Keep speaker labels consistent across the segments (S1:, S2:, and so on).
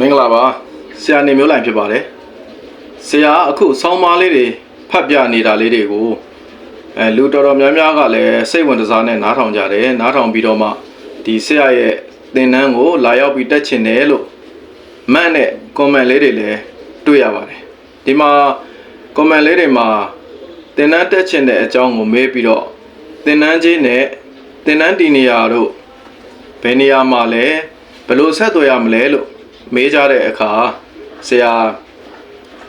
S1: မင်္ဂလာပါဆရာနေမျိုးလိုင်ဖြစ်ပါတယ်ဆရာအခုဆောင်းပါးလေးတွေဖတ်ပြနေတာလေးတွေကိုအဲလူတော်တော်များများကလည်းစိတ်ဝင်စားနဲ့နားထောင်ကြတယ်နားထောင်ပြီးတော့မှဒီဆရာရဲ့သင်တန်းကိုလာရောက်ပြီးတက်ချင်တယ်လို့မှတ်တဲ့ comment လေးတွေလည်းတွေ့ရပါတယ်ဒီမှာ comment လေးတွေမှာသင်တန်းတက်ချင်တဲ့အကြောင်းကိုမေးပြီးတော့သင်တန်းကြီးနဲ့သင်တန်းတီနေရာတို့ဘယ်နေရာမှာလဲဘယ်လိုဆက်သွယ်ရမလဲလို့ မေးကြတဲ့အခါဆရာ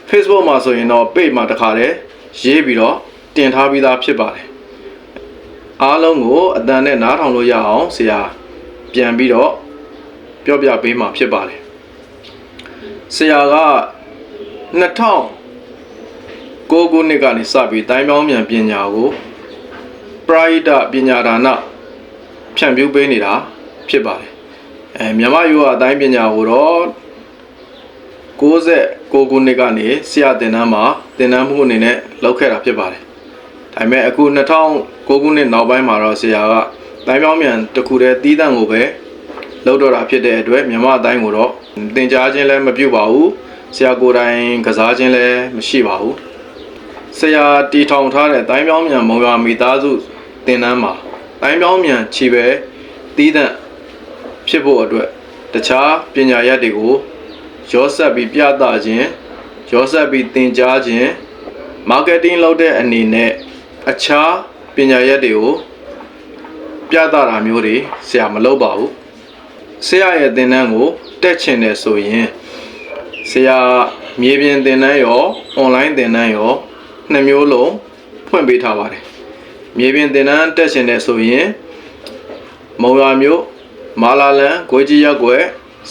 S1: Facebook မှာဆိုရင်တော့ page မှာတခါတည်းရေးပြီးတော့တင်ထားပြီးသားဖြစ်ပါတယ်အားလုံးကိုအတန်နဲ့နားထောင်လို့ရအောင်ဆရာပြန်ပြီးတော့ပြောပြပေးမှာဖြစ်ပါတယ်ဆရာက2000ကိုခုနှစ်ကနေစပြီးတိုင်းပေါင်းမြန်ပညာကိုပရိဒပညာဒါနဖြန့်ဖြူးပေးနေတာဖြစ်ပါတယ် အဲမြန်မာယောဂအတိုင်းပညာကိုတော့69ခုနှစ်ကနေဆရာတင်တန်းမှာတင်တန်းမှုအနေနဲ့လောက်ခဲ့တာဖြစ်ပါတယ်ဒါပေမဲ့အခု2009ခုနှစ်နောက်ပိုင်းမှာတော့ဆရာကတိုင်းပြောင်းမြန်တစ်ခုတည်းတီးတန့်ကိုပဲလောက်တော့တာဖြစ်တဲ့အတွက်မြန်မာအတိုင်းကိုတော့တင် जा ခြင်းလည်းမပြုပါဘူးဆရာကိုယ်တိုင်ကစားခြင်းလည်းမရှိပါဘူးဆရာတီထောင်ထားတဲ့တိုင်းပြောင်းမြန်မုံရွာမိသားစုတင်တန်းမှာတိုင်းပြောင်းမြန်ခြေပဲတီးတန့် ဖြစ်ဖို့အတွက်တခြားပညာရပ်တွေကိုရောဆက်ပြီးပြသခြင်းရောဆက်ပြီးသင်ကြားခြင်းမားကတ်တင်းလုပ်တဲ့အနေနဲ့အခြားပညာရပ်တွေကိုပြသတာမျိုးတွေဆရာမလုပ်ပါဘူးဆရာရဲ့သင်တန်းကိုတက်ချင်တယ်ဆိုရင်ဆရာမြေပြင်သင်တန်းရောအွန်လိုင်းသင်တန်းရောနှစ်မျိုးလုံးဖွင့်ပေးထားပါတယ်မြေပြင်သင်တန်းတက်ချင်တယ်ဆိုရင်မုံရွာမြို့ မာလာလန်ကိုကြီးရက်ွယ်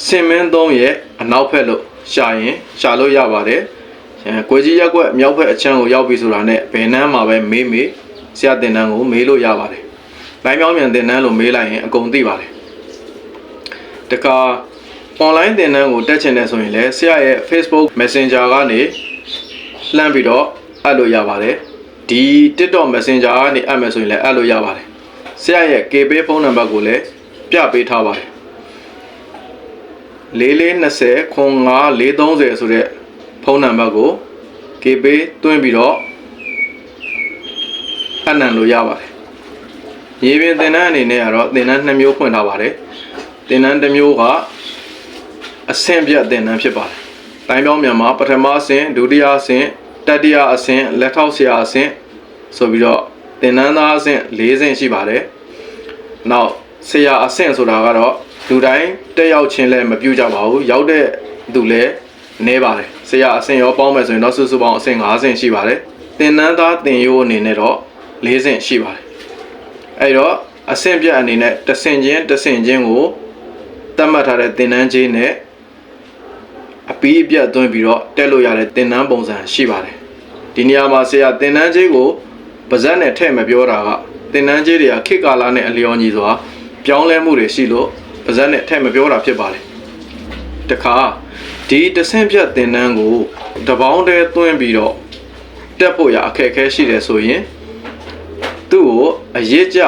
S1: စင်မင်းသုံးရဲ့အနောက်ဖက်လို့ရှာရင်ရှာလို့ရပါတယ်အဲကိုကြီးရက်ွက်မြောက်ဖက်အချမ်းကိုရောက်ပြီဆိုတာနဲ့ဘယ်နှမ်းမှာပဲမေးမေးဆရာတင်တန်းကိုမေးလို့ရပါတယ်လိုင်းပြောင်းမြန်တင်တန်းလို့မေးလိုက်ရင်အကုန်သိပါတယ်တခါ online တင်တန်းကိုတက်ချင်တယ်ဆိုရင်လည်းဆရာရဲ့ Facebook Messenger ကနေလှမ်းပြီးတော့အပ်လို့ရပါတယ်ဒီ TikTok Messenger ကနေအပ်မယ်ဆိုရင်လည်းအပ်လို့ရပါတယ်ဆရာရဲ့ KB ဖုန်းနံပါတ်ကိုလည်း ပြပေးထားပါတယ်4420ခွန်5430ဆိုတဲ့ဖုန်းနံပါတ်ကို KB တွင်းပြီးတော့အနံလို့ရပါတယ်။ရေပြင်သင်တန်းအနေနဲ့ကတော့သင်တန်း2မျိုးဖွင့်ထားပါတယ်။သင်တန်းတစ်မျိုးကအဆင့်ပြတ်သင်တန်းဖြစ်ပါတယ်။တိုင်းပြောင်းမြန်မာပထမအဆင့်ဒုတိယအဆင့်တတိယအဆင့်လက်ထောက်ဆရာအဆင့်ဆိုပြီးတော့သင်တန်းသားအဆင့်၄ဆင့်ရှိပါတယ်။နောက် ဆရာအဆင့်ဆိုတာကတော့လူတိုင်းတက်ရောက်ခြင်းလည်းမပြုကြပါဘူး။ရောက်တဲ့သူလည်းနေပါတယ်ဆရာအဆင့်ရောပေါင်းမယ်ဆိုရင်တော့စုစုပေါင်းအဆင့်5ဆင့်ရှိပါတယ်သင်တန်းသားသင်ရိုးအနေနဲ့တော့4ဆင့်ရှိပါတယ်အဲ့တော့အဆင့်ပြအနေနဲ့တစ်ဆင့်ချင်းတစ်ဆင့်ချင်းကိုသတ်မှတ်ထားတဲ့သင်တန်းကြီးနဲ့အပီးအပြတ်သွင်းပြီးတော့တက်လို့ရတဲ့သင်တန်းပုံစံရှိပါတယ်ဒီနေရာမှာဆရာသင်တန်းကြီးကိုပါဇက်နဲ့ထည့်မပြောတာကသင်တန်းကြီးတွေကခေတ်ကာလနဲ့အလျော်ညီစွာ ပြောင်းလဲမှုတွေရှိလို့ပါဇက်နဲ့ထည့်မပြောတာဖြစ်ပါတယ်တခါဒီတဆင့်ပြတ်သင်တန်းကိုတပေါင်းတည်းသွင်းပြီးတော့တက်ဖို့ရအခက်အခဲရှိတယ်ဆိုရင်သူ့ကိုအရေးကြ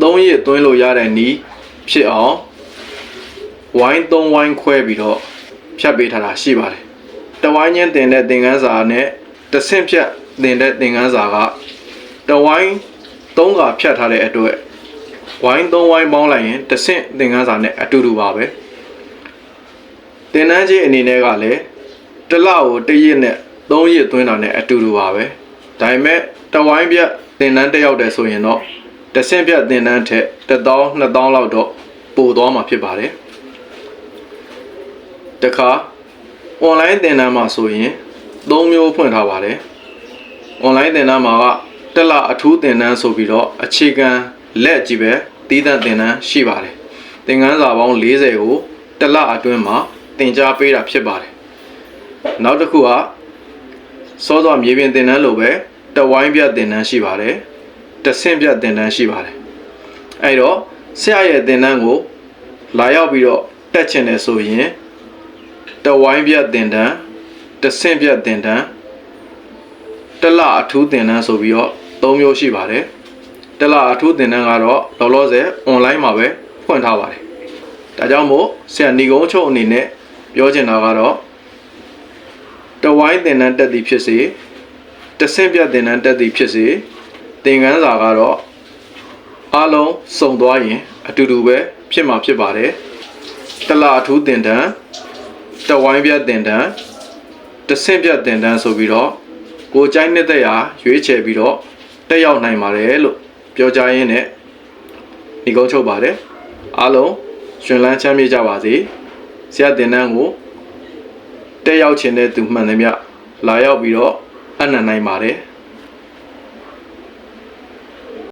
S1: ၃ရက်သွင်းလို့ရတဲ့နီးဖြစ်အောင်ဝိုင်း၃ဝိုင်းခွဲပြီးတော့ဖြတ်ပေးထားတာရှိပါတယ်တဝိုင်းချင်းတင်တဲ့သင်ခန်းစာနဲ့တဆင့်ဖြတ်တင်တဲ့သင်ခန်းစာကတဝိုင်း၃ကဖြတ်ထားတဲ့အတွက် ဝိုင်း၃ဝိုင်းပေါင်းလိုက်ရင်တဆင့်သင်ခန်းစာနဲ့အတူတူပါပဲသင်တန်းကြီးအနေနဲ့ကလည်းတစ်လကိုတစ်ရက်နဲ့သုံးရက်သွင်းတာနဲ့အတူတူပါပဲဒါပေမဲ့တဝိုင်းပြတ်သင်တန်းတက်ရောက်တယ်ဆိုရင်တော့တဆင့်ပြတ်သင်တန်းထက်1000 2000လောက်တော့ပိုသွားမှာဖြစ်ပါတယ်တခါ online သင်တန်းမှာဆိုရင်၃မျိုးဖွင့်ထားပါတယ် online သင်တန်းမှာကတစ်လအထူးသင်တန်းဆိုပြီးတော့အခြေခံလက်ကြီးပဲ တည်တံ့သင်တန်းရှိပါတယ်သင်ခန်းစာပေါင်း40ကိုတစ်လအတွင်းမှာသင်ကြားပေးတာဖြစ်ပါတယ်နောက်တစ်ခုကစောစောမြေပြင်သင်တန်းလိုပဲတဝိုင်းပြသင်တန်းရှိပါတယ်တဆင့်ပြသင်တန်းရှိပါတယ်အဲ့တော့ဆရာရဲ့သင်တန်းကိုလာရောက်ပြီးတော့တက်ချင်တယ်ဆိုရင်တဝိုင်းပြသင်တန်းတဆင့်ပြသင်တန်းတစ်လအထူးသင်တန်းဆိုပြီးတော့၃မျိုးရှိပါတယ် တစ်လအထူးသင်တန်းကတော့လောလောဆယ် online မှာပဲဖွင့်ထားပါတယ်ဒါကြောင့်မို့ဆရာညီကုန်းချုပ်အနေနဲ့ပြောချင်တာကတော့တဝိုင်းသင်တန်းတက်သည်ဖြစ်စေတဆင့်ပြတ်သင်တန်းတက်သည်ဖြစ်စေသင်ခန်းစာကတော့အားလုံးစုံသွားရင် အတူတူပဲဖြစ်မှာဖြစ်ပါတယ်တလအထူးသင်တန်းတဝိုင်းပြတ်သင်တန်းတဆင့်ပြတ်သင်တန်းဆိုပြီးတော့ကိုယ်ကြိုက်နေတဲ့ရာရွေးချယ်ပြီးတော့တက်ရောက်နိုင်ပါတယ်လို့ ပြောကြရင်းနဲ့ဒီကုန်းချုပ်ပါတယ်အားလုံးရှင်လန်းချမ်းမြေ့ကြပါစေဆရာတင်တန်းကိုတက်ရောက်ခြင်းတဲ့သူမှန်သမျှလာရောက်ပြီးတော့အနံ့နိုင်ပါတယ်